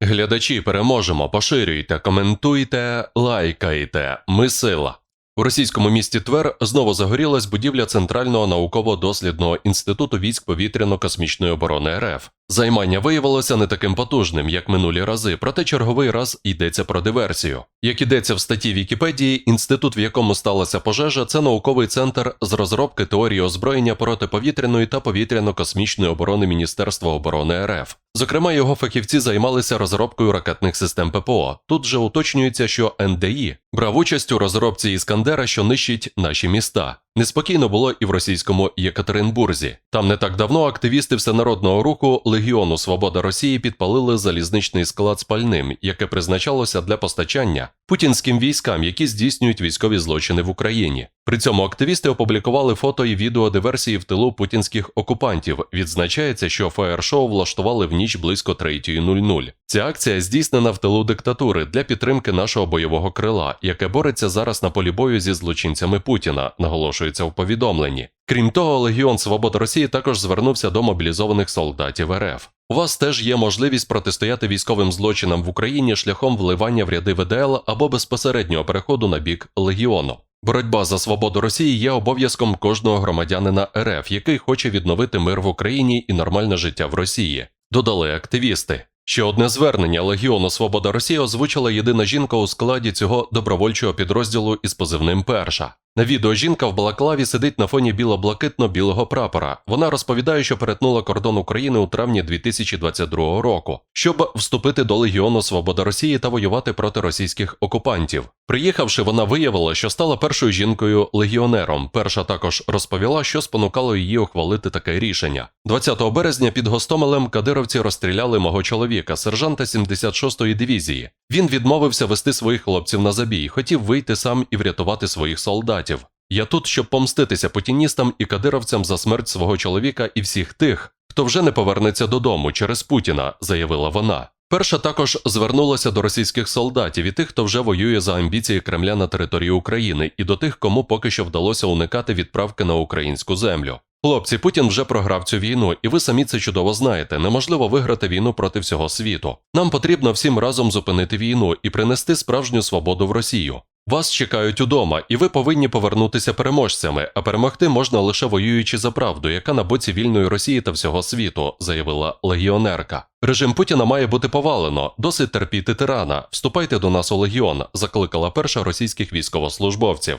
глядачі, переможемо, поширюйте, коментуйте, лайкайте. Ми сила. У російському місті Твер знову загорілась будівля Центрального науково-дослідного інституту військ повітряно-космічної оборони РФ. Займання виявилося не таким потужним, як минулі рази, проте черговий раз йдеться про диверсію. Як ідеться в статті Вікіпедії, інститут, в якому сталася пожежа, це науковий центр з розробки теорії озброєння протиповітряної та повітряно-космічної оборони Міністерства оборони РФ. Зокрема, його фахівці займалися розробкою ракетних систем ППО. Тут же уточнюється, що НДІ брав участь у розробці Іскандера, що нищить наші міста. Неспокійно було і в російському Єкатеринбурзі. Там не так давно активісти всенародного руху Легіону Свобода Росії підпалили залізничний склад з пальним, яке призначалося для постачання путінським військам, які здійснюють військові злочини в Україні. При цьому активісти опублікували фото і відео диверсії в тилу путінських окупантів. Відзначається, що фаєр-шоу влаштували в ніч близько 3.00. Ця акція здійснена в тилу диктатури для підтримки нашого бойового крила, яке бореться зараз на полі бою зі злочинцями Путіна, наголошується в повідомленні. Крім того, Легіон Свобода Росії також звернувся до мобілізованих солдатів РФ. У вас теж є можливість протистояти військовим злочинам в Україні шляхом вливання в ряди ВДЛ або безпосереднього переходу на бік легіону. Боротьба за свободу Росії є обов'язком кожного громадянина РФ, який хоче відновити мир в Україні і нормальне життя в Росії. Додали активісти. Ще одне звернення Легіону Свобода Росії озвучила єдина жінка у складі цього добровольчого підрозділу із позивним Перша. На відео жінка в балаклаві сидить на фоні біло-блакитно-білого прапора. Вона розповідає, що перетнула кордон України у травні 2022 року, щоб вступити до Легіону Свобода Росії та воювати проти російських окупантів. Приїхавши, вона виявила, що стала першою жінкою легіонером. Перша також розповіла, що спонукало її ухвалити таке рішення. 20 березня під Гостомелем кадировці розстріляли мого чоловіка, сержанта 76-ї дивізії. Він відмовився вести своїх хлопців на забій, хотів вийти сам і врятувати своїх солдатів. Я тут, щоб помститися путіністам і кадировцям за смерть свого чоловіка і всіх тих, хто вже не повернеться додому через Путіна, заявила вона. Перша також звернулася до російських солдатів і тих, хто вже воює за амбіції Кремля на території України, і до тих, кому поки що вдалося уникати відправки на українську землю. Хлопці, Путін вже програв цю війну, і ви самі це чудово знаєте. Неможливо виграти війну проти всього світу. Нам потрібно всім разом зупинити війну і принести справжню свободу в Росію. Вас чекають удома, і ви повинні повернутися переможцями, а перемогти можна лише воюючи за правду, яка на боці вільної Росії та всього світу, заявила легіонерка. Режим Путіна має бути повалено, досить терпіти тирана. Вступайте до нас у легіон, закликала перша російських військовослужбовців.